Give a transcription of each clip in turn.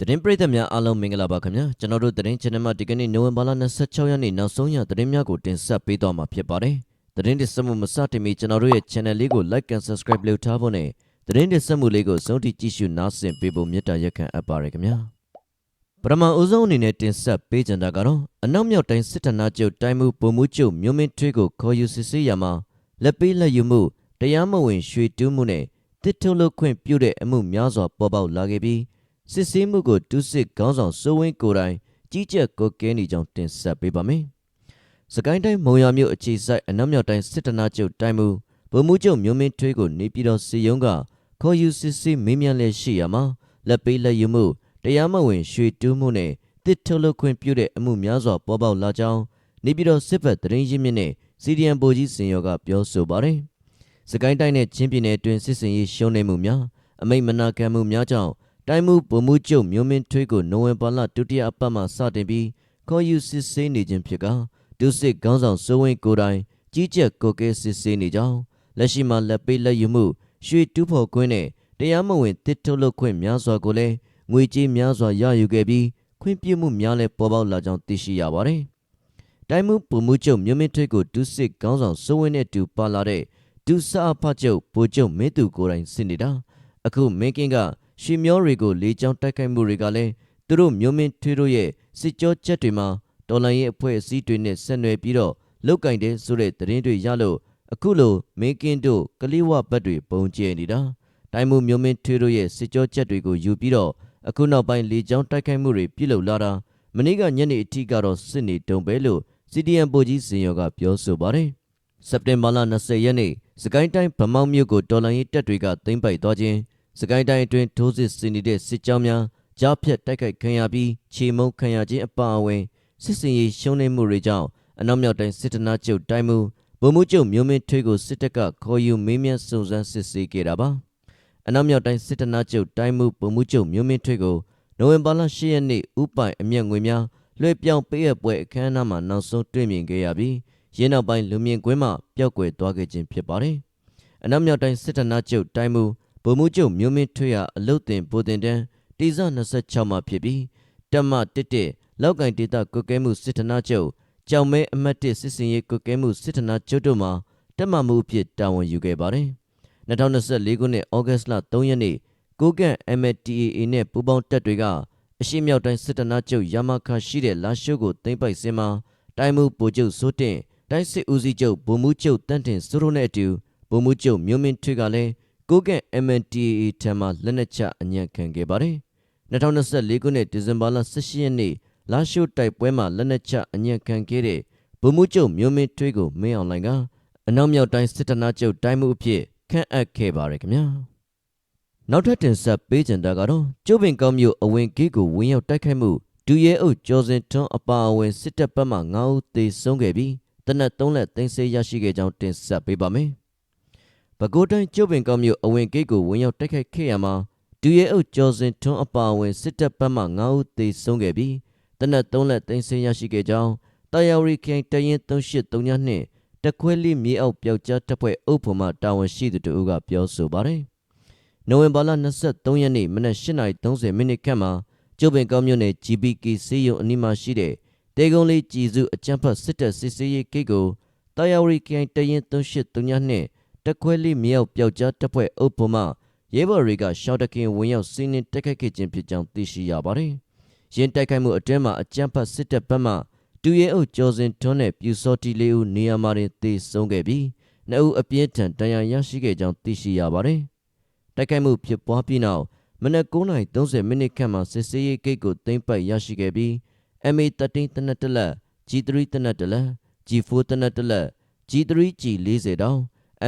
သတင်းပရိသတ်များအားလုံးမင်္ဂလာပါခင်ဗျာကျွန်တော်တို့သတင်း channel မှာဒီကနေ့နိုဝင်ဘာလ26ရက်နေ့နောက်ဆုံးရသတင်းများကိုတင်ဆက်ပေးသွားမှာဖြစ်ပါတယ်သတင်းတင်ဆက်မှုမစတင်မီကျွန်တော်တို့ရဲ့ channel လေးကို like and subscribe လုပ်ထားဖို့နဲ့သတင်းတင်ဆက်မှုလေးကိုစုံထိကြည့်ရှုနားဆင်ပေးဖို့မေတ္တာရက်ခံအပ်ပါတယ်ခင်ဗျာပထမအဦးဆုံးအနေနဲ့တင်ဆက်ပေးကြတာကတော့အနောက်မြောက်တိုင်းစစ်ဌာနချုပ်တိုင်းမှုပုံမှုချုပ်မြို့မင်းထွေးကိုခေါ်ယူစစ်ဆေးရမှာလက်ပေးလက်ယူမှုတရားမဝင်ရွှေတူးမှုနဲ့တစ်ထုတ်လုပ်ခွင့်ပြုတဲ့အမှုများစွာပေါ်ပေါက်လာခဲ့ပြီး စစ်ဆေးမှုကိုတူးစစ်ခေါင်းဆောင်စိုးဝင်းကိုယ်တိုင်ကြီးကြပ်ကိုကဲနေကြောင်းတင်ဆက်ပေးပါမယ်။စကိုင်းတိုင်းမုံရမြို့အခြေစိုက်အနောက်မြောက်တိုင်းစစ်တနာချုပ်တိုင်းမူဗိုလ်မှူးချုပ်မျိုးမင်းထွေးကိုနေပြည်တော်စီယုံကခေါ်ယူစစ်ဆေးမေးမြန်းလက်ရှိရမှာလက်ပေးလက်ယူမှုတရားမဝင်ရွှေတူးမှုနဲ့တစ်ထုတ်လုပ်ခွင့်ပြုတဲ့အမှုများစွာပေါ်ပေါက်လာကြောင်းနေပြည်တော်စစ်ဘက်တရင်ရင်းမြစ်နဲ့စီဒီအမ်ဗိုလ်ကြီးစင်ရောကပြောဆိုပါတယ်။စကိုင်းတိုင်းနဲ့ချင်းပြည်နယ်အတွင်းစစ်စင်ရေးရှုံးနေမှုများအမိတ်မနာခံမှုများကြောင့် တိုင်းမှုဗိုလ်မှူးချုပ်မျိုးမင်းထွေးကိုနိုဝင်ဘာလဒုတိယအပတ်မှစတင်ပြီးခေါ်ယူစစ်ဆေးနေခြင်းဖြစ်ကဒုစစ်ခေါင်းဆောင်စိုးဝင်းကိုယ်တိုင်ကြီးကြပ်ကိုကဲစစ်ဆေးနေကြောင်းလက်ရှိမှာလက်ပေးလက်ယူမှုရွှေတူးဖော်ခွင့်နဲ့တရားမဝင်တစ်ထုတ်လုပ်ခွင့်များစွာကိုလည်းငွေကြေးများစွာရယူခဲ့ပြီးခွင့်ပြုမှုများလည်းပေါ်ပေါက်လာကြောင်းသိရှိရပါတယ်။တိုင်းမှုဗိုလ်မှူးချုပ်မျိုးမင်းထွေးကိုဒုစစ်ခေါင်းဆောင်စိုးဝင်းနဲ့တူပါလာတဲ့ဒုစအဖချုပ်ဗိုလ်ချုပ်မင်းသူကိုယ်တိုင်စစ်နေတာအခုမင်းကင်းက ရွှေမျောတွေကိုလေကြောင်းတိုက်ခိုက်မှုတွေကလည်းသူတို့မျိုးမင်းထွေးတို့ရဲ့စစ်ကြောချက်တွေမှာတော်လိုင်းရဲ့အဖွဲ့အစည်းတွေနဲ့ဆက်နွယ်ပြီးတော့လုတ်ကင်တဲ့ဆိုတဲ့သတင်းတွေရလို့အခုလိုမင်းကင်းတို့ကလေးဝဘတ်တွေပုံကျဲနေတာတိုင်းမှုမျိုးမင်းထွေးတို့ရဲ့စစ်ကြောချက်တွေကိုယူပြီးတော့အခုနောက်ပိုင်းလေကြောင်းတိုက်ခိုက်မှုတွေပြုလုပ်လာတာမနေ့ကညနေအထိကတော့စစ်နေတုံပဲလို့ CDM ပိုကြီးစင်ရောကပြောဆိုပါတယ်စက်တင်ဘာလ20ရက်နေ့စကိုင်းတိုင်းဗမောက်မြို့ကိုတော်လိုင်းရေးတပ်တွေကသိမ်းပိုက်သွားခြင်း စကိုင်းတိုင်းအတွင်းထိုးစစ်ဆင်နေတဲ့စစ်ကြောင်းများကြားဖြတ်တိုက်ခိုက်ခံရပြီးခြေမုံခံရခြင်းအပါအဝင်စစ်စင်ရေးရှုံးနိမ့်မှုတွေကြောင့်အနောက်မြောက်တိုင်းစစ်တနာချုပ်တိုင်းမူဗိုလ်မှူးချုပ်မျိုးမင်းထွေးကိုစစ်တပ်ကခေါ်ယူမေးမြန်းစုံစမ်းစစ်ဆေးခဲ့တာပါအနောက်မြောက်တိုင်းစစ်တနာချုပ်တိုင်းမူဗိုလ်မှူးချုပ်မျိုးမင်းထွေးကိုနိုဝင်ဘာလ10ရက်နေ့ဥပိုင်အမျက်ငွေများလွှဲပြောင်းပေးရပွဲအခမ်းအနားမှာနောက်ဆုံးတွေ့မြင်ခဲ့ရပြီးရင်းနောက်ပိုင်းလူမြင်ကွင်းမှပျောက်ကွယ်သွားခဲ့ခြင်းဖြစ်ပါတယ်အနောက်မြောက်တိုင်းစစ်တနာချုပ်တိုင်းမူ ဗိုလ်မှူးချုပ်မျိုးမင်းထွေးရအလုတ်တင်ပိုတင်တန်းတီဇ26မှာဖြစ်ပြီးတက်မ11လောက်ကင်ဒေတာကုတ်ကဲမှုစစ်ထနာချုပ်ကြောင်မဲအမတ်1စစ်စင်ရေးကုတ်ကဲမှုစစ်ထနာချုပ်တို့မှာတက်မမှုအဖြစ်တာဝန်ယူခဲ့ပါတယ်2024ခုနှစ်ဩဂတ်လ3ရက်နေ့ကိုကန့် MTAA နဲ့ပူးပေါင်းတပ်တွေကအရှိမြောက်တိုင်းစစ်တနာချုပ်ရမခရှိတဲ့လာရှိုးကိုသိမ်းပိုက်စင်မှာတိုင်းမှုဗိုလ်ချုပ်စိုးတင်တိုင်းစစ်ဦးစီးချုပ်ဗိုလ်မှူးချုပ်တန်းတင်စိုးတို့နဲ့အတူဗိုလ်မှူးချုပ်မျိုးမင်းထွေးကလည်း ကိုကန့် MNTAA ထံမှလက်နက်ချအညံ့ခံခဲ့ပါတယ်။2024ခုနှစ်ဒီဇင်ဘာလ18ရက်နေ့လာရှိုးတိုက်ပွဲမှာလက်နက်ချအညံ့ခံခဲ့တဲ့ဗိုလ်မှူးချုပ်မျိုးမင်းထွေးကိုမင်းအောင်လှိုင်ကအနောက်မြောက်တိုင်းစစ်တနာချုပ်တိုင်းမှုအဖြစ်ခန့်အပ်ခဲ့ပါတယ်ခင်ဗျာ။နောက်ထပ်တင်ဆက်ပေးကြတာကတော့ကျိုးပင်ကောင်းမြို့အဝင်ဂိတ်ကိုဝင်ရောက်တိုက်ခိုက်မှုဒူရဲအုပ်ကျော်စင်ထွန်းအပါအဝင်စစ်တပ်ဘက်မှ9ဦးသေဆုံးခဲ့ပြီးတနက်3လက်သိမ်းဆည်းရရှိခဲ့ကြောင်းတင်ဆက်ပေးပါမယ်။ ပဲခူးတိုင်းကျုပ်ပင်ကောက်မြို့အဝင်ဂိတ်ကိုဝင်ရောက်တိုက်ခိုက်ခဲ့ရမှာဒူရဲအုပ်ကျော်စင်ထွန်းအပါအဝင်စစ်တပ်ဘက်မှ9ဦးသေဆုံးခဲ့ပြီးတနက်3လက်သိမ်းဆည်းရရှိခဲ့ကြောင်းတာယာဝရီခိုင်တရင်3832နှင့်တခွဲလိမြေအောက်ပျောက်ကြားတပ်ဖွဲ့အုပ်ဖို့မှတာဝန်ရှိသူတို့ကပြောဆိုပါတယ်။နိုဝင်ဘာလ23ရက်နေ့မနက်8:30မိနစ်ခန့်မှာကျုပ်ပင်ကောက်မြို့နယ် GBK စီယုံအနီးမှာရှိတဲ့တေကုံလေးကြည်စုအကြမ်းဖက်စစ်တပ်စစ်ဆေးရေးဂိတ်ကိုတာယာဝရီခိုင်တရင်3832နှင့် တခွဲလေးမြောက်ပျောက်ကြားတပ်ဖွဲ့အုပ်ဖို့မှရဲဘော်တွေကရှောင်းတခင်ဝင်ရောက်စီးနင်းတိုက်ခိုက်ခဲ့ခြင်းဖြစ်ကြောင်းသိရှိရပါတယ်။ရင်းတိုက်ခိုက်မှုအတွင်းမှာအကြမ်းဖက်စစ်တပ်ဘက်မှတူရဲအုပ်ကျော်စင်ထွန်းနဲ့ပြူစောတီလေးဦးနေရာမှာတင်သေဆုံးခဲ့ပြီးနှစ်ဦးအပြင်းထန်ဒဏ်ရာရရှိခဲ့ကြောင်းသိရှိရပါတယ်။တိုက်ခိုက်မှုဖြစ်ပွားပြီးနောက်မနက်9:30မိနစ်ခန့်မှာစစ်စေးရေးဂိတ်ကိုသိမ်းပိုက်ရရှိခဲ့ပြီး MA13 တနက်တလက် G3 တနက်တလက် G4 တနက်တလက် G3G 40 တောင်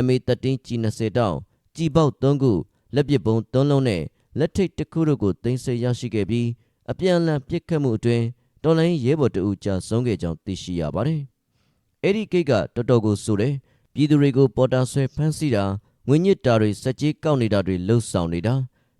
MA13 G20 တောင်ကြည်ပေါက်3ခုလက်ပစ်ပုံ3လုံးနဲ့လက်ထိတ်တစ်ခုတို့ကိုတင်ဆက်ရရှိခဲ့ပြီးအပြန်အလှန်ပစ်ခတ်မှုအတွင်းတော်လိုင်းရဲဘော်တအူကြာဆုံးခဲ့ကြောင်းသိရှိရပါတယ်။အဲ့ဒီကိတ်ကတော်တော်ကိုဆိုတယ်ပြည်သူတွေကိုပေါ်တာဆွဲဖမ်းဆီးတာငွေညစ်တာတွေစက်ကြီးကောက်နေတာတွေလှုပ်ဆောင်နေတာ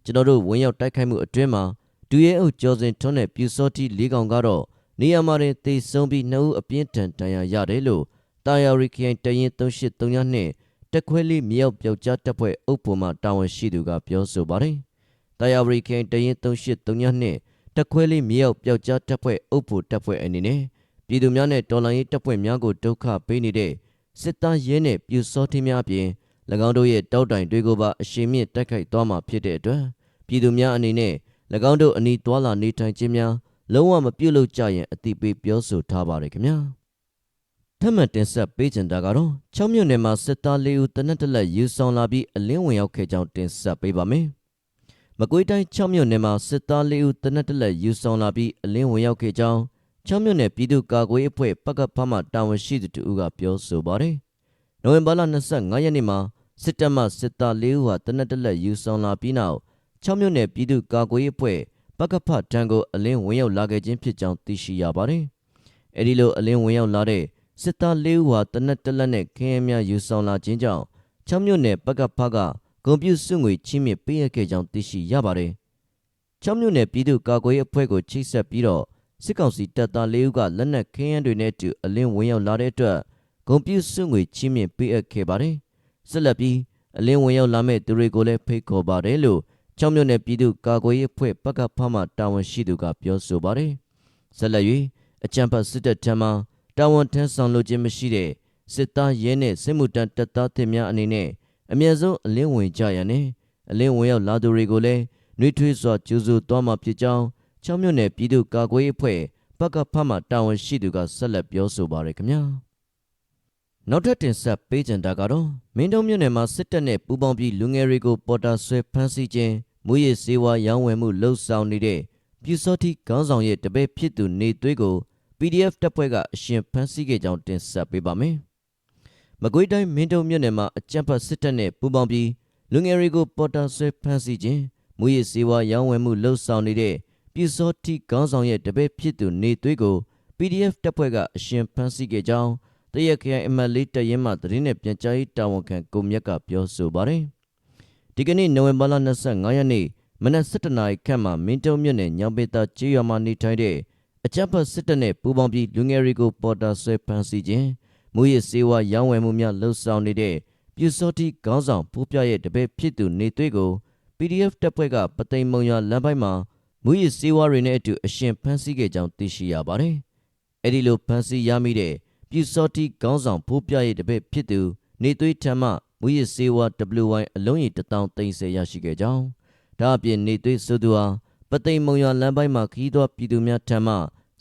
ကျွန်တော်တို့ဝင်ရောက်တိုက်ခိုက်မှုအတွင်းမှာဒူရဲအုပ်ကျော်စင်ထွန်းနဲ့ပြူစောတီလေးကောင်ကတော့နေရာမှာတင်သေဆုံးပြီးနှစ်ဦးအပြင်းထန်ဒဏ်ရာရတယ်လို့တာယာရီခိုင်တရင်3832နဲ့ တက်ခွဲလေးမြောက်ပြောက်ကြားတပ်ဖွဲ့အုပ်ပေါ်မှတာဝန်ရှိသူကပြောဆိုပါတယ်။တာယာရီခိုင်တရင်3832နဲ့တက်ခွဲလေးမြေရောက်ပျောက်ကြားတပ်ဖွဲ့အုပ်ဖို့တပ်ဖွဲ့အနေနဲ့ပြည်သူများနဲ့တော်လှန်ရေးတပ်ဖွဲ့များကိုဒုက္ခပေးနေတဲ့စစ်သားရဲနဲ့ပြူစောထင်းများအပြင်၎င်းတို့ရဲ့တောက်တိုင်တွေကိုပါအရှိန်မြင့်တိုက်ခိုက်သွားမှာဖြစ်တဲ့အတွက်ပြည်သူများအနေနဲ့၎င်းတို့အနီးသွာလာနေထိုင်ခြင်းများလုံးဝမပြုတ်လို့ကြရင်အတိပေးပြောဆိုထားပါတယ်ခင်ဗျာ ထပ်မံတင်ဆက်ပေးကြတာကတော့6မြို့နယ်မှာစစ်သား၄ဦးတနက်တလက်ယူဆောင်လာပြီးအလင်းဝင်ရောက်ခဲ့ကြောင်းတင်ဆက်ပေးပါမယ်မကွေးတိုင်း6မြို့နယ်မှာစစ်သား၄ဦးတနက်တလက်ယူဆောင်လာပြီးအလင်းဝင်ရောက်ခဲ့ကြောင်း6မြို့နယ်ပြည်သူ့ကာကွယ်ရေးအဖွဲ့ပကဖမှတာဝန်ရှိသူတူကပြောဆိုပါတယ်နိုဝင်ဘာလ25ရက်နေ့မှာစစ်တပ်မှစစ်သား၄ဦးဟာတနက်တလက်ယူဆောင်လာပြီးနောက်6မြို့နယ်ပြည်သူ့ကာကွယ်ရေးအဖွဲ့ပကဖတံကိုအလင်းဝင်ရောက်လာခဲ့ခြင်းဖြစ်ကြောင်းသိရှိရပါတယ်။အဲဒီလိုအလင်းဝင်ရောက်လာတဲ့ စစ်သား၄ဦးဟာတနက်တလက်နဲ့ခင်းရများယူဆောင်လာခြင်းကြောင့်6မြို့နယ်ပကဖကဂုံပြူစုငွေချင်းမြင့်ပေးရခဲ့ကြောင်းသိရှိရပါတယ်။6မြို့နယ်ပြည်သူ့ကာကွယ်ရေးအဖွဲ့ကိုချိတ်ဆက်ပြီးတော့စစ်ကောင်စီတပ်သား၄ဦးကလက်နက်ခင်းရန်တွေနဲ့တူအလင်းဝင်ရောက်လာတဲ့အတွက်ဂုံပြူစုငွေချင်းမြင့်ပေးအပ်ခဲ့ပါတယ်။ဆက်လက်ပြီးအလင်းဝင်ရောက်လာမဲ့သူတွေကိုလည်းဖိတ်ခေါ်ပါတယ်လို့6မြို့နယ်ပြည်သူ့ကာကွယ်ရေးအဖွဲ့ပကဖမှတာဝန်ရှိသူကပြောဆိုပါတယ်။ဆက်လက်၍အကြံဖတ်စစ်တပ်ထံမှ တာဝန်ထမ်းဆောင်လိုခြင်းမရှိတဲ့စစ်သားရဲနဲ့စစ်မှုတန်းတပ်သားတွေများအနေနဲ့အမြဲဆုံးအလင်းဝင်ကြရန်နဲ့အလင်းဝင်ရောက်လာသူတွေကိုလည်းနှွေးထွေးစွာကြိုးဆိုသွားမှာဖြစ်ကြောင်း6မြို့နယ်ပြည်သူ့ကာကွယ်ရေးအဖွဲ့ပကဖမှတာဝန်ရှိသူကဆက်လက်ပြောဆိုပါရခင်ဗျာ။နောက်ထပ်တင်ဆက်ပေးကြတာကတော့မင်းတုံးမြို့နယ်မှာစစ်တပ်နဲ့ပူးပေါင်းပြီးလူငယ်တွေကိုပေါ်တာဆွဲဖမ်းဆီးခြင်းမူရည်စေဝါရောင်းဝယ်မှုလှုပ်ဆောင်နေတဲ့ပြူစောတိခေါင်းဆောင်ရဲ့တပည့်ဖြစ်သူနေသွေးကို PDF တပ်ဖွဲ့ကအရှင်ဖမ်းဆီးခဲ့ကြောင်းတင်ဆက်ပေးပါမယ်။မကွေးတိုင်းမင်းတုံမြို့နယ်မှာအကြမ်းဖက်စစ်တပ်နဲ့ပူးပေါင်းပြီးလူငယ်တွေကိုပေါ်တာဆွဲဖမ်းဆီးခြင်းမူရည်စေဝါရောင်းဝယ်မှုလှုပ်ဆောင်နေတဲ့ပြူစောတိခေါင်းဆောင်ရဲ့တပည့်ဖြစ်သူနေသွေးကို PDF တပ်ဖွဲ့ကအရှင်ဖမ်းဆီးခဲ့ကြောင်းတရက်ခရိုင်အမတ်လေးတရင်မှသတင်းနဲ့ပြန်ကြားရေးတာဝန်ခံကိုမြတ်ကပြောဆိုပါတယ်။ဒီကနေ့နိုဝင်ဘာလ25ရက်နေ့မနက်7:00နာရီခန့်မှာမင်းတုံမြို့နယ်ညောင်ပေတာကျေးရွာမှာနေထိုင်တဲ့ အကြမ်းဖက်စစ်တပ်နဲ့ပူးပေါင်းပြီးလူငယ်တွေကိုပေါ်တာဆွဲဖမ်းဆီးခြင်းမူရစ်စေဝါရောင်းဝယ်မှုများလှုပ်ဆောင်နေတဲ့ပြူစောတိခေါင်းဆောင်ပိုးပြရဲ့တပည့်ဖြစ်သူနေသွေးကို PDF တပ်ဖွဲ့ကပသိမ်မုံရွာလမ်းပိုင်းမှာမူရစ်စေဝါတွေနဲ့အတူအရှင်ဖမ်းဆီးခဲ့ကြောင်းသိရှိရပါတယ်။အဲဒီလိုဖမ်းဆီးရမိတဲ့ပြူစောတိခေါင်းဆောင်ပိုးပြရဲ့တပည့်ဖြစ်သူနေသွေးထံမှမူရစ်စေဝါ WY အလုံးကြီး1030ရရှိခဲ့ကြောင်းဒါအပြင်နေသွေးဆိုသူဟာ ပသိမ်မုံရွာလမ်းပိုင်းမှာခီးသောပြည်သူများထံမှ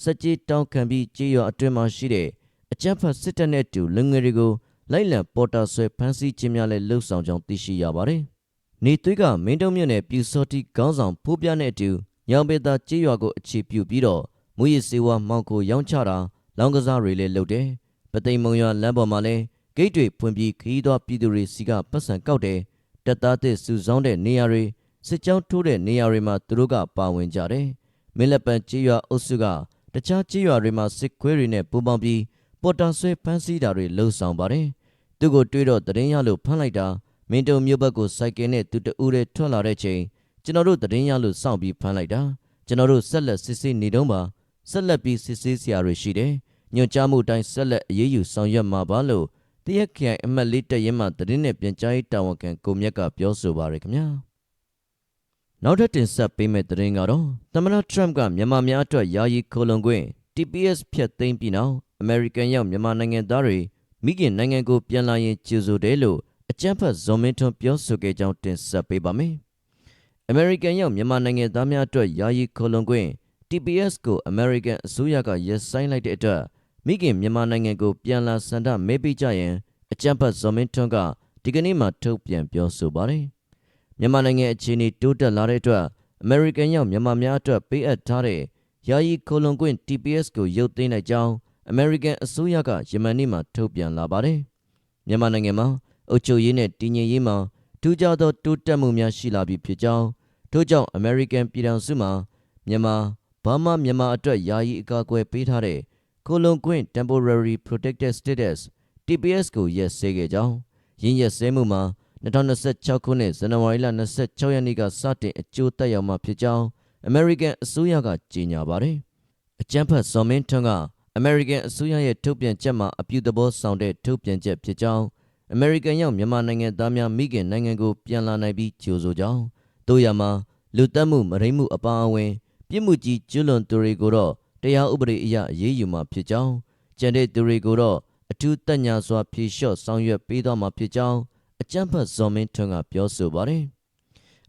စက်ကြီးတောင်းခံပြီးကြေးရွာအတွင်းမှာရှိတဲ့အကြမ်းဖက်စစ်တပ်နဲ့တူလူငယ်တွေကိုလိုက်လံပေါ်တာဆွဲဖမ်းဆီးခြင်းများလည်းလှုပ်ဆောင်ကြောင်းသိရှိရပါတယ်။နေသွေးကမင်းတုံးမြို့နယ်ပြူစောတိခေါင်းဆောင်ဖိုးပြနဲ့အတူညောင်ပေသာကြေးရွာကိုအခြေပြုပြီးတော့မူရစ်စေဝါမှောင်ကိုရောင်းချတာလောင်းကစားတွေလည်းလုပ်တယ်။ပသိမ်မုံရွာလမ်းပေါ်မှာလည်းဂိတ်တွေဖွင့်ပြီးခီးသောပြည်သူတွေစီကပတ်စံကောက်တယ်။တပ်သားသစ်စုဆောင်းတဲ့နေရာတွေ စစ်ကြောင်းထိုးတဲ့နေရာတွေမှာသူတို့ကပါဝင်ကြတယ်။မင်းလက်ပံကြေးရွာအုပ်စုကတခြားကြေးရွာတွေမှာစစ်ခွေးတွေနဲ့ပူးပေါင်းပြီးပေါ်တာဆွဲဖမ်းဆီးတာတွေလှုံ့ဆော်ပါတယ်။သူ့ကိုတွေးတော့တရင်ရလို့ဖမ်းလိုက်တာမင်းတုံမြို့ဘက်ကိုစိုက်ကယ်နဲ့သူတဦးတည်းထွက်လာတဲ့ချိန်ကျွန်တော်တို့တရင်ရလို့စောင့်ပြီးဖမ်းလိုက်တာကျွန်တော်တို့ဆက်လက်စစ်ဆေးနေတော့ပါဆက်လက်ပြီးစစ်ဆေးစရာတွေရှိတယ်။ညွှန်ကြားမှုတိုင်းဆက်လက်အရေးယူဆောင်ရွက်မှာပါလို့တရက်ခိုင်အမတ်လေးတရင်မှတရင်နဲ့ပြန်ကြားရေးတာဝန်ခံကိုမြတ်ကပြောဆိုပါရခင်ဗျာ။ နောက်ထပ်တင်ဆက်ပေးမယ့်သတင်းကတော့သမ္မတထရမ့်ကမြန်မာများအတွက်ယာယီခိုလုံခွင့် TPS ဖြတ်သိမ်းပြီးနောက်အမေရိကန်ရောက်မြန်မာနိုင်ငံသားတွေမိခင်နိုင်ငံကိုပြန်လာရင်ကြိုဆိုတယ်လို့အကြံဖတ်ဇော်မင်းထွန်းပြောဆိုခဲ့ကြောင်းတင်ဆက်ပေးပါမယ်။ American ရောက်မြန်မာနိုင်ငံသားများအတွက်ယာယီခိုလုံခွင့် TPS ကို American အစိုးရကရပ်ဆိုင်းလိုက်တဲ့အတွက်မိခင်မြန်မာနိုင်ငံကိုပြန်လာဆန္ဒမဲပေးကြရင်အကြံဖတ်ဇော်မင်းထွန်းကဒီကနေ့မှထုတ်ပြန်ပြောဆိုပါတယ်။ မြန်မာနိုင်ငံအခြေအနေတိုးတက်လာတဲ့အတွက်အမေရိကန်ရောက်မြန်မာများအတွက်ပေးအပ်ထားတဲ့ယာယီခိုလုံခွင့် TPS ကိုရုပ်သိမ်းလိုက်ကြောင်းအမေရိကန်အစိုးရကယမန်နေ့မှာထုတ်ပြန်လာပါတယ်။မြန်မာနိုင်ငံမှာအုပ်ချုပ်ရေးနဲ့တည်ငြိမ်ရေးမှာထူးခြားသောတိုးတက်မှုများရှိလာပြီဖြစ်ကြောင်းထို့ကြောင့်အမေရိကန်ပြည်ထောင်စုမှာမြန်မာဘာမှမြန်မာအတွက်ယာယီအကာအကွယ်ပေးထားတဲ့ခိုလုံခွင့် Temporary Protected Status TPS ကိုရက်စဲခဲ့ကြောင်းရင်းရက်စဲမှုမှာ 2026ခုနှစ်ဇန်နဝါရီလ26ရက်နေ့ကစတင်အကျိုးသက်ရောက်မှာဖြစ်ကြောင်းအမေရိကန်အစိုးရကကြေညာပါတယ်။အကြံဖတ်ဇော်မင်းထွန်းကအမေရိကန်အစိုးရရဲ့ထုတ်ပြန်ချက်မှာအပြုသဘောဆောင်တဲ့ထုတ်ပြန်ချက်ဖြစ်ကြောင်းအမေရိကန်ရောက်မြန်မာနိုင်ငံသားများမိခင်နိုင်ငံကိုပြန်လာနိုင်ပြီးကြိုဆိုကြောင်းတို့ရမှာလူတက်မှုမရိမှုအပါအဝင်ပြစ်မှုကြီးကျူးလွန်သူတွေကိုတော့တရားဥပဒေအရအရေးယူမှာဖြစ်ကြောင်းကြံတဲ့သူတွေကိုတော့အထူးတက်ညာစွာဖြေလျှော့ဆောင်ရွက်ပေးသွားမှာဖြစ်ကြောင်း အကြံဖတ်ဇော်မင်းထွန်းကပြောဆိုပါတယ်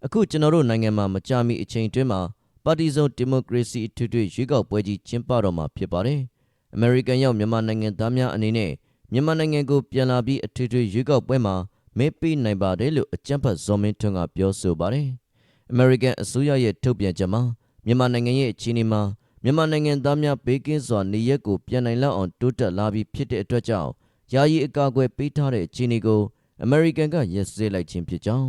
အခုကျွန်တော်တို့နိုင်ငံမှာမကြမီအချိန်တွင်းမှာပါတီစုံဒီမိုကရေစီအထွေထွေရွေးကောက်ပွဲကြီးကျင်းပတော့မှာဖြစ်ပါတယ်အမေရိကန်ရောက်မြန်မာနိုင်ငံသားများအနေနဲ့မြန်မာနိုင်ငံကိုပြန်လာပြီးအထွေထွေရွေးကောက်ပွဲမှာမဲပေးနိုင်ပါတယ်လို့အကြံဖတ်ဇော်မင်းထွန်းကပြောဆိုပါတယ်အမေရိကန်အစိုးရရဲ့ထုတ်ပြန်ချက်မှာမြန်မာနိုင်ငံရဲ့အခြေအနေမှာမြန်မာနိုင်ငံသားများဘေးကင်းစွာနေရက်ကိုပြန်နိုင်လောက်အောင်တိုးတက်လာပြီးဖြစ်တဲ့အတွက်ကြောင့်ယာယီအကာအကွယ်ပေးထားတဲ့အခြေအနေကို အမေရိကန်ကရက်စဲလိုက်ခြင်းဖြစ်ကြောင်း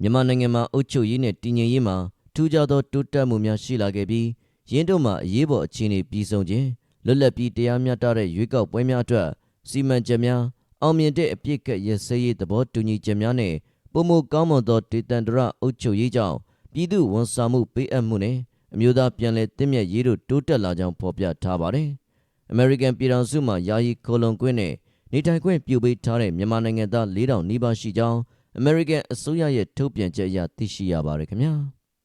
မြန်မာနိုင်ငံမှာအုပ်ချုပ်ရေးနဲ့တည်ငြိမ်ရေးမှာထူးခြားသောတိုးတက်မှုများရှိလာခဲ့ပြီးရင်းတို့မှာအရေးပေါ်အခြေအနေပြီးဆုံးခြင်းလွတ်လပ်ပြီးတရားမျှတတဲ့ရွေးကောက်ပွဲများအတွက်စီမံချက်များအောင်မြင်တဲ့အပြစ်ကရက်စဲရေးသဘောတူညီချက်များနဲ့ပုံမကောင်းမွန်သောဒေသန္တရအုပ်ချုပ်ရေးကြောင့်ပြည်သူဝန်ဆောင်မှုပေးအပ်မှုနဲ့အမျိုးသားပြန်လည်တည်မြဲရေးတို့တိုးတက်လာကြောင်းဖော်ပြထားပါတယ်။ American ပြည်ထောင်စုမှာယာယီကိုလုံကွင်းနဲ့ နေထိုင်ခွင့်ပြုပေးထားတဲ့မြန်မာနိုင်ငံသား4000နီးပါးရှိကြောင်း American အစိုးရရဲ့ထုတ်ပြန်ချက်အရသိရှိရပါတယ်ခင်ဗျာ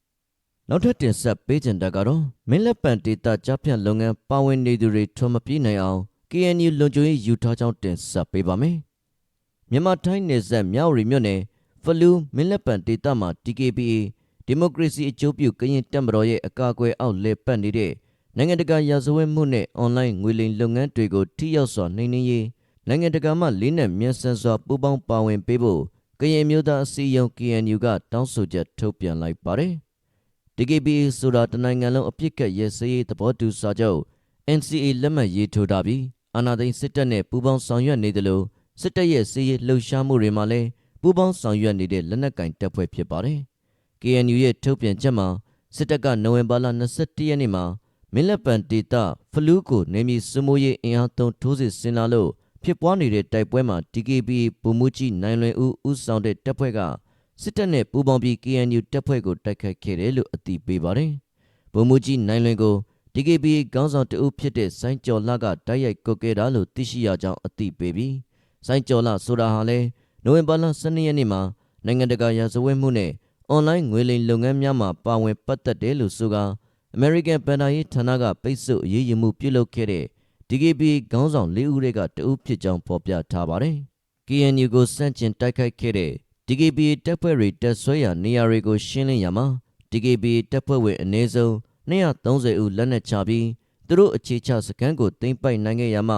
။နောက်ထပ်တင်ဆက်ပေးချင်တာကတော့မင်းလက်ပံဒေတာကြားဖြတ်လုပ်ငန်းပါဝင်နေသူတွေထွန်မပြေးနိုင်အောင် KNU လွန်ကျွေးယူထားကြောင်းတင်ဆက်ပေးပါမယ်။မြန်မာထိုင်းနယ်စပ်မြောက်ရီမြို့နယ်ဖလူးမင်းလက်ပံဒေတာမှာ DKBA ဒီမိုကရေစီအကျိုးပြုကရင်တပ်မတော်ရဲ့အကာအကွယ်အောက်လဲပတ်နေတဲ့နိုင်ငံတကာရာဇဝတ်မှုနဲ့အွန်လိုင်းငွေလိမ်လုပ်ငန်းတွေကိုထိရောက်စွာနှိမ်နင်းရေး နိုင်ငံတကာမှလေးနက်မြန်ဆန်စွာပူးပေါင်းပါဝင်ပေးဖို့ကရင်မျိုးသားအစည်းအရုံး KNU ကတောင်းဆိုချက်ထုတ်ပြန်လိုက်ပါတယ်။ DKBA ဆိုတာတနိုင်ငံလုံးအပြစ်ကတ်ရဲစရေးသဘောတူစာချုပ် NCA လက်မှတ်ရေးထိုးထားပြီးအာဏာသိမ်းစစ်တပ်နဲ့ပူးပေါင်းဆောင်ရွက်နေတယ်လို့စစ်တပ်ရဲ့စည်ရေးလှုပ်ရှားမှုတွေမှာလည်းပူးပေါင်းဆောင်ရွက်နေတဲ့လက်နက်ကင်တပ်ဖွဲ့ဖြစ်ပါတယ်။ KNU ရဲ့ထုတ်ပြန်ချက်မှာစစ်တပ်ကနိုဝင်ဘာလ22ရက်နေ့မှာမင်းလက်ပံဒေတာဖလူးကိုနေမီစမိုးရေးအင်အားသုံးထိုးစစ်ဆင်လာလို့ ဖြစ်ပွားနေတဲ့တိုက်ပွဲမှာ DKB ဗိုလ်မှူးကြီးနိုင်လွင်ဦးဦးဆောင်တဲ့တပ်ဖွဲ့ကစစ်တပ်နဲ့ပူးပေါင်းပြီး KNU တပ်ဖွဲ့ကိုတိုက်ခိုက်ခဲ့တယ်လို့အသိပေးပါတယ်။ဗိုလ်မှူးကြီးနိုင်လွင်ကို DKB ခေါင်းဆောင်တဦးဖြစ်တဲ့စိုင်းကျော်လှကတိုက်ရိုက်ကုတ်ခဲ့တာလို့သိရှိရကြောင်းအသိပေးပြီးစိုင်းကျော်လှဆိုတာဟာလဲနိုဝင်ဘာလ12ရက်နေ့မှာနိုင်ငံတကာရာဇဝတ်မှုနဲ့အွန်လိုင်းငွေလိမ်လုပ်ငန်းများမှာပါဝင်ပတ်သက်တယ်လို့ဆိုကာအမေရိကန်ဗန်ဒါရေးဌာနကပိတ်ဆို့အရေးယူမှုပြုလုပ်ခဲ့တဲ့ DKB ခေါင်းဆောင်၄ဦးတွေကတဦးဖြစ်ကြောင်းဖော်ပြထားပါတယ်။ KNU ကိုစန့်ကျင်တိုက်ခိုက်ခဲ့တဲ့ DKB တပ်ဖွဲ့တွေတပ်ဆွဲရာနေရာတွေကိုရှင်းလင်းရမှာ DKB တပ်ဖွဲ့ဝင်အနည်းဆုံး230ဦးလက်နက်ချပြီးသူတို့အခြေချစခန်းကိုသိမ်းပိုက်နိုင်ခဲ့ရမှ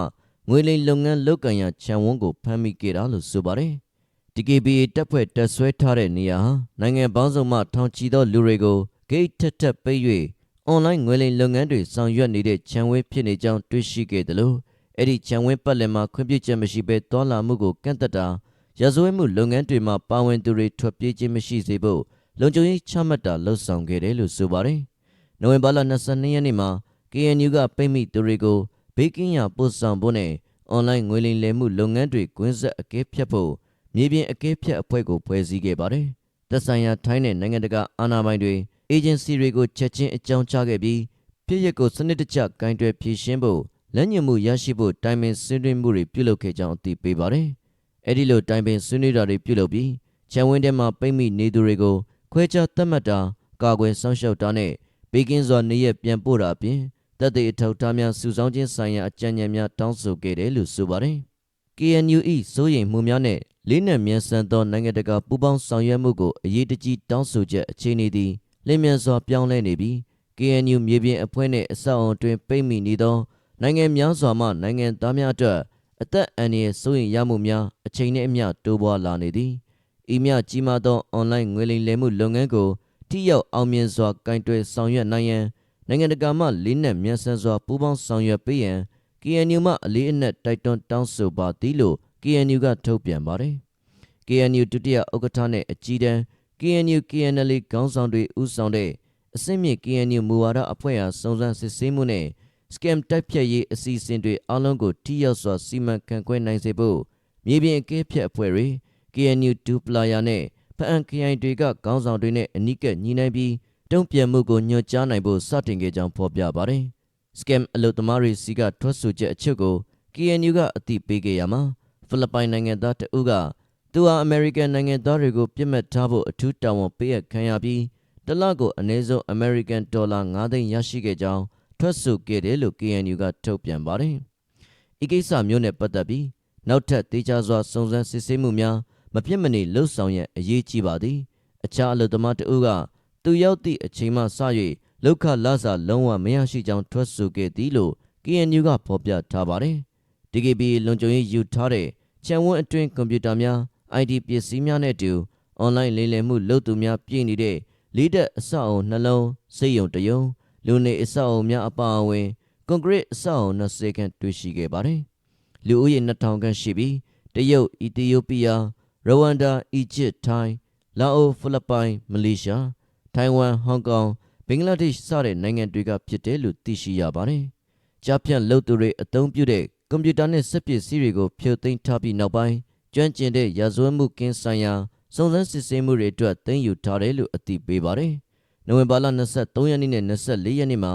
ငွေလိမ်လုပ်ငန်းလုပ်ကံရခြံဝန်းကိုဖမ်းမိခဲ့တာလို့ဆိုပါတယ်။ DKBA တပ်ဖွဲ့တပ်ဆွဲထားတဲ့နေရာဟာနိုင်ငံပေါင်းစုံမှထောင်ချီသောလူတွေကိုဂိတ်ထက်ထက်ပိတ်၍ အွန်လိုင်းငွေလိမ်လုပ်ငန်းတွေဆောင်ရွက်နေတဲ့ခြံဝင်းဖြစ်နေကြောင်းတွေ့ရှိခဲ့တယ်လို့အဲ့ဒီခြံဝင်းပတ်လည်မှာခွင့်ပြုချက်မရှိဘဲတွာလာမှုကိုကန့်သက်တာရာဇဝတ်မှုလုပ်ငန်းတွေမှာပါဝင်သူတွေထွက်ပြေးခြင်းမရှိစေဖို့လုံခြုံရေးချမှတ်တာလှုံ့ဆော်ခဲ့တယ်လို့ဆိုပါတယ်။နိုဝင်ဘာလ22ရက်နေ့မှာ KNU ကပိတ်မိသူတွေကိုဘေးကင်းရာပို့ဆောင်ဖို့နဲ့အွန်လိုင်းငွေလိမ်လည်မှုလုပ်ငန်းတွေကွင်းဆက်အကဲဖြတ်ဖို့မြေပြင်အကဲဖြတ်အဖွဲ့ကိုဖွဲ့စည်းခဲ့ပါတယ်။သက်ဆိုင်ရာထိုင်းနဲ့နိုင်ငံတကာအာဏာပိုင်တွေ အေဂျင်စီတွေကိုချက်ချင်းအကြောင်းကြားခဲ့ပြီးပြည်ရက်ကိုစနစ်တကျကင်တွယ်ဖြည့်ရှင်းဖို့လက်ညှိုးမှုရရှိဖို့တိုင်ပင်ဆွေးနွေးမှုတွေပြုလုပ်ခဲ့ကြောင်းအသိပေးပါတယ်။အဲဒီလိုတိုင်ပင်ဆွေးနွေးတာတွေပြုလုပ်ပြီးခြံဝင်းထဲမှာပိတ်မိနေသူတွေကိုခွဲခြားသတ်မှတ်တာကာကွယ်စောင့်ရှောက်တာနဲ့ဘေးကင်းစွာနေရပြန်ပို့တာအပြင်တပ်တွေအထောက်အထားများစုဆောင်းခြင်းဆိုင်ရာအကြံဉာဏ်များတောင်းဆိုခဲ့တယ်လို့ဆိုပါတယ်။ KNU ၏စိုးရိမ်မှုများနဲ့လေးနက်မြန်ဆန်သောနိုင်ငံတကာပူးပေါင်းဆောင်ရွက်မှုကိုအရေးတကြီးတောင်းဆိုချက်အခြေအနေသည် လျင်မြန်စွာပြောင်းလဲနေပြီး KNU မြေပြင်အဖွဲ့နှင့်အဆောက်အုံတွင်ပိတ်မိနေသောနိုင်ငံများစွာမှနိုင်ငံသားများအတွက်အသက်အန္တရာယ်စိုးရိမ်ရမှုများအချိန်နှင့်အမျှတိုးပွားလာနေသည်ဤမြကြီးမားသောအွန်လိုင်းငွေလိမ်လည်မှုလုပ်ငန်းကိုထိရောက်အောင်မြင်စွာကင်တွယ်ဆောင်ရွက်နိုင်ရန်နိုင်ငံတကာမှလေးနက်မြန်ဆန်စွာပူးပေါင်းဆောင်ရွက်ပေးရန် KNU မှအလေးအနက်တိုက်တွန်းတောင်းဆိုပါသည်လို့ KNU ကထုတ်ပြန်ပါတယ် KNU ဒုတိယဥက္ကဋ္ဌနဲ့အကြီးတန်း KNU KNL ခေါင်းဆောင်တွေဦးဆောင်တဲ့အစင့်မြင့် KNU မူဝါဒအဖွဲ့အားစုံစမ်းစစ်ဆေးမှုနဲ့ scam တိုက်ဖြတ်ရေးအစီအစဉ်တွေအလုံးကိုထိရောက်စွာစီမံခန့်ခွဲနိုင်စေဖို့မြေပြင်အကဲဖြတ်အဖွဲ့တွေ KNU ဒူပလာယာနဲ့ဖအံခရိုင်တွေကခေါင်းဆောင်တွေနဲ့အနီးကပ်ညှိနှိုင်းပြီးတုံ့ပြန်မှုကိုညွှန်ကြားနိုင်ဖို့စတင်ခဲ့ကြောင်းဖော်ပြပါတယ်။ scam အလုပ်သမားတွေစီကထွက်ဆိုချက်အချို့ကို KNU ကအသိပေးခဲ့ရမှာဖိလစ်ပိုင်နိုင်ငံသားတဦးက သူဟာအမေရိကန်နိုင်ငံသားတွေကိုပြစ်မှတ်ထားဖို့အထူးတာဝန်ပေးအပ်ခံရပြီးတစ်လကိုအနည်းဆုံး American ဒေါ်လာ9သိန်းရရှိခဲ့ကြောင်းထွက်ဆိုခဲ့တယ်လို့ KNU ကထုတ်ပြန်ပါတယ်။ဤကိစ္စမျိုးနဲ့ပတ်သက်ပြီးနောက်ထပ်တေချာစွာစုံစမ်းစစ်ဆေးမှုများမဖြစ်မနေလှုပ်ဆောင်ရန်အရေးကြီးပါသည်။အခြားအလုပ်သမားတဦးကသူရောက်သည့်အချိန်မှစ၍လောက်ခလစာလုံးဝမရရှိကြောင်းထွက်ဆိုခဲ့သည်လို့ KNU ကဖော်ပြထားပါတယ်။ DKB လွန်ကျုံရေးယူထားတဲ့ခြံဝန်းအတွင်းကွန်ပျူတာများ ID ပစ္စည်းများနဲ့အတူအွန်လိုင်းလိမ်လည်မှုလုပ်သူများပြည်နေတဲ့လေးတက်အဆောက်အုံနှလုံးစိတ်ယုံတယုံလူနေအဆောက်အုံများအပါအဝင်ကွန်ကရစ်အဆောက်အုံ20ခန့်တွေ့ရှိခဲ့ပါတယ်။လူဦးရေ2000ခန့်ရှိပြီးတရုတ်၊အီသီယိုးပီးယား၊ရဝမ်ဒါ၊အီဂျစ်၊ထိုင်း၊လာအို၊ဖိလစ်ပိုင်၊မလေးရှား၊ထိုင်ဝမ်၊ဟောင်ကောင်၊ဘင်္ဂလားဒေ့ရှ်စတဲ့နိုင်ငံတွေကဖြစ်တယ်လို့သိရှိရပါတယ်။ကြားဖြတ်လုပ်သူတွေအသုံးပြုတဲ့ကွန်ပျူတာနဲ့စက်ပစ္စည်းတွေကိုဖြုတ်သိမ်းထားပြီးနောက်ပိုင်း ကျွမ်းကျင်တဲ့ရာဇဝတ်မှုကင်းဆိုင်ရာစုံစမ်းစစ်ဆေးမှုတွေအတွက်သိမ်းယူထားတယ်လို့အသိပေးပါတယ်။နိုဝင်ဘာလ23ရက်နေ့နဲ့24ရက်နေ့မှာ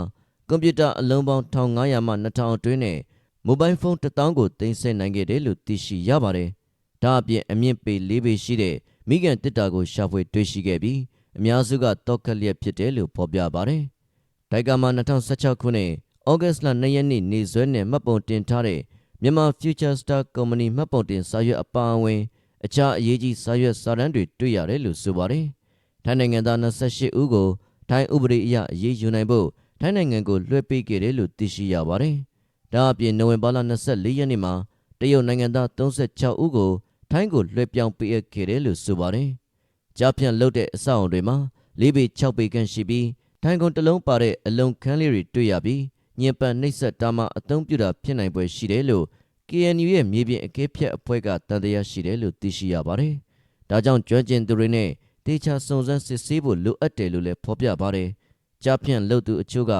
ကွန်ပျူတာအလုံးပေါင်း1500မှ2000အတွင်းနဲ့မိုဘိုင်းဖုန်း1000ကိုသိမ်းဆည်းနိုင်ခဲ့တယ်လို့သိရှိရပါတယ်။ဒါအပြင်အမြင့်ပေ4ပေရှိတဲ့မိကန်တစ်တာကိုရှာဖွေတွေ့ရှိခဲ့ပြီးအများစုကတောက်ကလျက်ဖြစ်တယ်လို့ဖော်ပြပါတယ်။ဒိုက်ကာမှာ2016ခုနှစ်ဩဂတ်စ်လ2ရက်နေ့နေ့စွဲနဲ့မှတ်ပုံတင်ထားတဲ့ မြန်မာ Future Star Company မှတ်ပုံတင်စာရွက်အပါအဝင်အခြားအရေးကြီးစာရွက်စာတမ်းတွေတွေ့ရတယ်လို့ဆိုပါတယ်။ထိုင်းနိုင်ငံသား28ဦးကိုထိုင်းဥပဒေအရအရေးယူနိုင်ဖို့ထိုင်းနိုင်ငံကိုလွှဲပေးခဲ့တယ်လို့သိရှိရပါတယ်။ဒါအပြင်နိုဝင်ဘာလ24ရက်နေ့မှာတရုတ်နိုင်ငံသား36ဦးကိုထိုင်းကိုလွှဲပြောင်းပေးအပ်ခဲ့တယ်လို့ဆိုပါတယ်။ကြားဖြန့်လုပ်တဲ့အဆောက်အုံတွေမှာ၄ပေ6ပေခန့်ရှိပြီးထိုင်ကုန်တစ်လုံးပါတဲ့အလုံခန်းလေးတွေတွေ့ရပြီး ညင်ပန်နှိပ်စက်တာမှအသုံးပြုတာဖြစ်နိုင်ပွဲရှိတယ်လို့ KNU ရဲ့မြေပြင်အကဲဖြတ်အဖွဲ့ကတန်တရားရှိတယ်လို့သိရှိရပါတယ်။ဒါကြောင့်ကျွမ်းကျင်သူတွေနဲ့တေချာစုံစမ်းစစ်ဆေးဖို့လိုအပ်တယ်လို့လည်းဖော်ပြပါတယ်။ကြားဖြန့်လုပ်သူအချို့က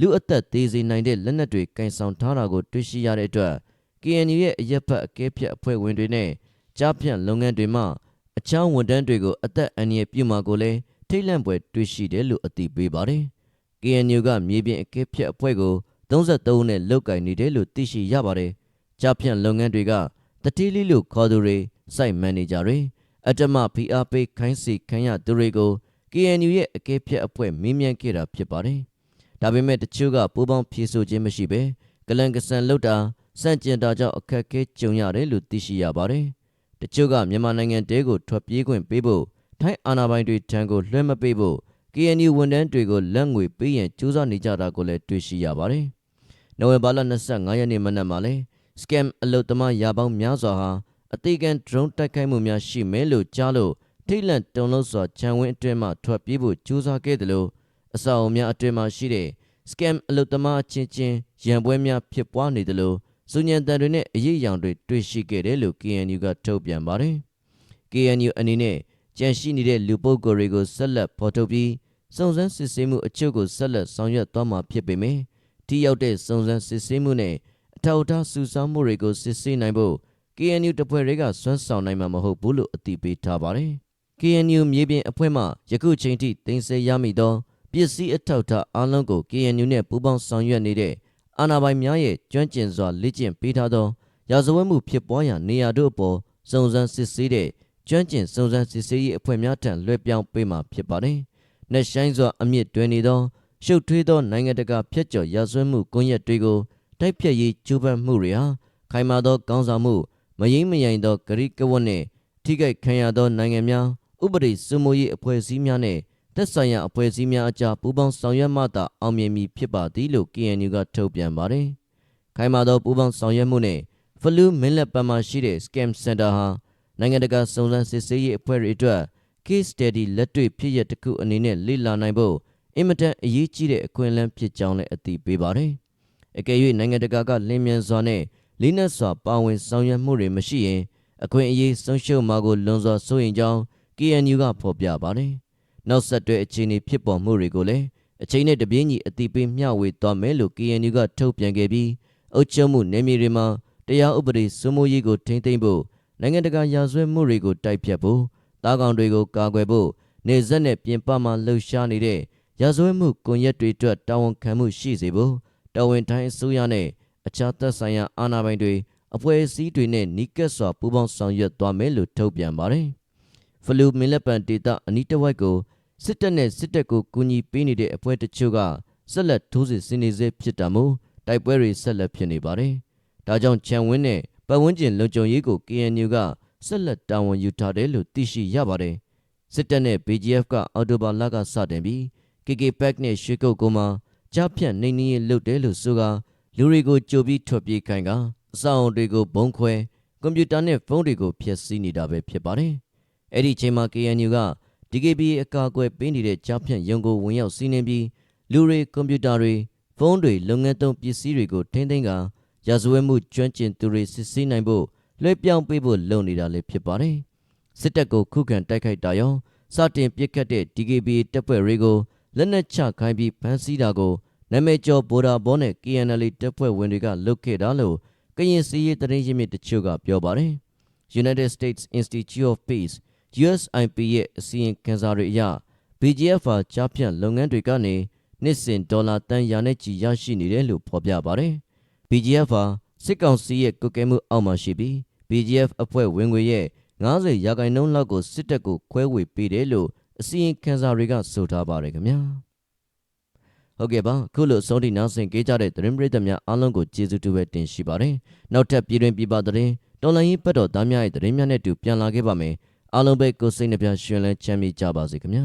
လူအသက်သေးစေနိုင်တဲ့လက်နက်တွေကင်ဆောင်ထားတာကိုတွေ့ရှိရတဲ့အတွက် KNU ရဲ့အရက်ဖက်အကဲဖြတ်အဖွဲ့ဝင်တွေနဲ့ကြားဖြန့်လုပ်ငန်းတွေမှအချောင်းဝန်တန်းတွေကိုအသက်အန္တရာယ်ပြုမှာကိုလည်းထိတ်လန့်ပွဲတွေ့ရှိတယ်လို့အသိပေးပါတယ်။ KNU ကမြေပြင်အကဲဖြတ်အဖွဲ့ကို33ဦးနဲ့လုတ်ကင်နေတယ်လို့သိရှိရပါတယ်။ကြားဖြန့်လုပ်ငန်းတွေကတတိလီလို့ခေါ်သူတွေစိုက်မန်နေဂျာတွေအတ္တမ PRP ခိုင်းစီခိုင်းရသူတွေကို KNU ရဲ့အကဲဖြတ်အဖွဲ့မင်းမြန်ခဲ့တာဖြစ်ပါတယ်။ဒါပေမဲ့တချို့ကပူးပေါင်းဖြေဆိုခြင်းမရှိဘဲကလန်ကဆန်လုတ်တာစန့်ကျင်တာကြောင့်အခက်အခဲကြုံရတယ်လို့သိရှိရပါတယ်။တချို့ကမြန်မာနိုင်ငံတဲကိုထွက်ပြေးခွင့်ပေးဖို့ထိုင်းအာဏာပိုင်တွေထံကိုလွှဲမပေးဖို့ KNU ဝန်ထမ်းတွေကိုလက်ငွေပေးရန်ကြိုးစားနေကြတာကိုလည်းတွေ့ရှိရပါတယ်။နိုဝင်ဘာလ25ရက်နေ့မနက်မှာလဲ scam အလုတ်သမားရာပေါင်းများစွာဟာအသေးခံ drone တိုက်ခိုက်မှုများရှိမဲလို့ကြားလို့ထိတ်လန့်တုန်လှုပ်စွာခြံဝင်းအတွင်းမှထွက်ပြေးဖို့ကြိုးစားခဲ့တယ်လို့အဆောက်အုံများအတွင်းမှာရှိတဲ့ scam အလုတ်သမားအချင်းချင်းရန်ပွဲများဖြစ်ပွားနေတယ်လို့စုညံတန်တွေနဲ့အရေးအယောင်တွေတွေ့ရှိခဲ့တယ်လို့ KNU ကထုတ်ပြန်ပါတယ်။ KNU အနေနဲ့ ကြန့်ရှိနေတဲ့လူပုဂ္ဂိုလ်တွေကိုဆက်လက်ဖော်ထုတ်ပြီးစုံစမ်းစစ်ဆေးမှုအချို့ကိုဆက်လက်ဆောင်ရွက်သွားမှာဖြစ်ပေမယ့်ထိရောက်တဲ့စုံစမ်းစစ်ဆေးမှုနဲ့အထောက်အထားစုဆောင်းမှုတွေကိုစစ်ဆေးနိုင်ဖို့ KNU တပ်ဖွဲ့တွေကစွမ်းဆောင်နိုင်မှာမဟုတ်ဘူးလို့အသိပေးထားပါတယ်။ KNU မြေပြင်အဖွဲ့မှယခုချိန်ထိတင်ဆက်ရမိသောပစ္စည်းအထောက်အထားအလုံးကို KNU နဲ့ပူးပေါင်းဆောင်ရွက်နေတဲ့အာဏာပိုင်များရဲ့ကျွမ်းကျင်စွာလေ့ကျင့်ပေးထားသောရာဇဝတ်မှုဖြစ်ပွားရာနေရာတို့အပေါ်စုံစမ်းစစ်ဆေးတဲ့ ကျွမ်းကျင်စုံစမ်းစစ်ဆေးရေးအဖွဲ့များထံလွှဲပြောင်းပေးမှာဖြစ်ပါတယ်။နှဆိုင်စွာအမြင့်တွင်နေသောရှုပ်ထွေးသောနိုင်ငံတကာဖျက်ကျော်ရာဇဝတ်မှုကွန်ရက်တွေကိုတိုက်ဖြတ်ရေးကြိုးပမ်းမှုတွေဟာခိုင်မာသောကောင်းဆောင်မှုမယိမ့်မယိုင်သောဂရိကဝတ်နှင့်ထိခိုက်ခံရသောနိုင်ငံများဥပဒေစိုးမိုးရေးအဖွဲ့အစည်းများနှင့်သက်ဆိုင်ရာအဖွဲ့အစည်းများအကြားပူးပေါင်းဆောင်ရွက်မှသာအောင်မြင်မည်ဖြစ်ပါသည်လို့ KNU ကထုတ်ပြန်ပါတယ်။ခိုင်မာသောပူးပေါင်းဆောင်ရွက်မှုနဲ့ဖလူးမင်းလက်ပံမှာရှိတဲ့ Scam Center ဟာ နိုင်ငံတကာစုံစမ်းစစ်ဆေးရေးအဖွဲ့တွေအတွက် case study လက်တွေ့ဖြစ်ရတစ်ခုအနေနဲ့လေ့လာနိုင်ဖို့အင်မတန်အရေးကြီးတဲ့အခွင့်အလမ်းဖြစ်ကြောင်းလည်းအသိပေးပါတယ်။အကယ်၍နိုင်ငံတကာကလင်းမြန်စွာနဲ့လေးနက်စွာပါဝင်ဆောင်ရွက်မှုတွေမရှိရင်အခွင့်အရေးဆုံးရှုံးမှာကိုလွန်စွာစိုးရိမ်ကြောင်း KNU ကဖော်ပြပါတယ်။နောက်ဆက်တွဲအခြေအနေဖြစ်ပေါ်မှုတွေကိုလည်းအချိန်နဲ့တပြေးညီအတိပေးမျှဝေသွားမယ်လို့ KNU ကထုတ်ပြန်ခဲ့ပြီးအုပ်ချုပ်မှုနယ်မြေတွေမှာတရားဥပဒေစိုးမိုးရေးကိုထိန်းသိမ်းဖို့ နိုင်ငံတကာရာဇဝတ်မှုတွေကိုတိုက်ဖြတ်ဖို့တားကောင်တွေကိုကာကွယ်ဖို့နေဆက်နဲ့ပြင်ပမှာလှုပ်ရှားနေတဲ့ရာဇဝတ်မှုကွန်ရက်တွေအတွက်တာဝန်ခံမှုရှိစေဖို့တာဝန်တိုင်းအစိုးရနဲ့အခြားသက်ဆိုင်ရာအာဏာပိုင်တွေအဖွဲ့အစည်းတွေနဲ့နီးကပ်စွာပူးပေါင်းဆောင်ရွက်သွားမယ်လို့ထုတ်ပြန်ပါတယ်။ဖလူမီလက်ပန်ဒေတာအနီးတစ်ဝိုက်ကိုစစ်တပ်နဲ့စစ်တပ်ကိုကူညီပေးနေတဲ့အဖွဲ့တချို့ကဆက်လက်ထိုးစစ်ဆင်နေစေဖြစ်တာမို့တိုက်ပွဲတွေဆက်လက်ဖြစ်နေပါတယ်။ဒါကြောင့်ခြံဝင်းနဲ့ ပတ်ဝန်းကျင်လုံခြုံရေးကို KNU ကဆက်လက်တာဝန်ယူထားတယ်လို့သိရှိရပါတယ်။စစ်တပ်နဲ့ BGF ကအော်တိုဘာလကစတင်ပြီး KK Pack နဲ့ရွှေကုတ်ကုန်းမှာကြားဖြတ်နှိမ်နင်းရေးလုပ်တယ်လို့ဆိုကလူတွေကိုကြိုပြီးထွက်ပြေးခိုင်းကအဆောင်အုံတွေကိုဘုံခွဲကွန်ပျူတာနဲ့ဖုန်းတွေကိုဖျက်ဆီးနေတာပဲဖြစ်ပါတယ်။အဲ့ဒီချိန်မှာ KNU က DKB အကာအကွယ်ပေးနေတဲ့ကြားဖြတ်ရုံကိုဝင်ရောက်စီးနင်းပြီးလူတွေကွန်ပျူတာတွေဖုန်းတွေလုပ်ငန်းသုံးပစ္စည်းတွေကိုထိန်းသိမ်းက ရာဇဝတ်မှုကျွမ်းကျင်သူတွေစစ်ဆေးနိုင်ဖို့လွှဲပြောင်းပေးဖို့လုပ်နေတာလည်းဖြစ်ပါတယ်။စစ်တပ်ကိုခုခံတိုက်ခိုက်တာရောစတင်ပစ်ခတ်တဲ့ DKB တပ်ဖွဲ့တွေကိုလက်နက်ချခိုင်းပြီးဖမ်းဆီးတာကိုနာမည်ကျော်ဗိုလ်ဒါဘောနဲ့ KNL တပ်ဖွဲ့ဝင်တွေကလုပ်ခဲ့တာလို့ကရင်စီးရေးသတင်းရင်းမြစ်တချို့ကပြောပါတယ်။ United States Institute of Peace USIP ရဲ့အစီရင်ခံစာတွေအရ BGF ဟာကြားဖြတ်လုပ်ငန်းတွေကနေနှစ်စဉ်ဒေါ်လာတန်ရာနဲ့ချီရရှိနေတယ်လို့ဖော်ပြပါတယ်။ BGF ဟာစစ်ကောင်စီရဲ့ကုတ်ကဲမှုအောက်မှာရှိပြီး BGF အဖွဲ့ဝင်ငွေရဲ့90ရာခိုင်နှုန်းလောက်ကိုစစ်တပ်ကိုခွဲဝေပေးတယ်လို့အစီရင်ခံစာတွေကဆိုထားပါတယ်ခင်ဗျာဟုတ်ကဲ့ပါခုလိုစောဒီနောက်ဆင်ကြေးကြတဲ့သတင်းပရိသတ်များအားလုံးကိုကျေးဇူးတူပဲတင်ရှိပါတယ်နောက်ထပ်ပြည်တွင်ပြည်ပသတင်းတော်လိုင်းရေးပတ်တော်သားများရဲ့သတင်းများနဲ့အတူပြန်လာခဲ့ပါမယ်အားလုံးပဲကိုယ်စိတ်နှပြရှင်လန်းချမ်းမြေ့ကြပါစေခင်ဗျာ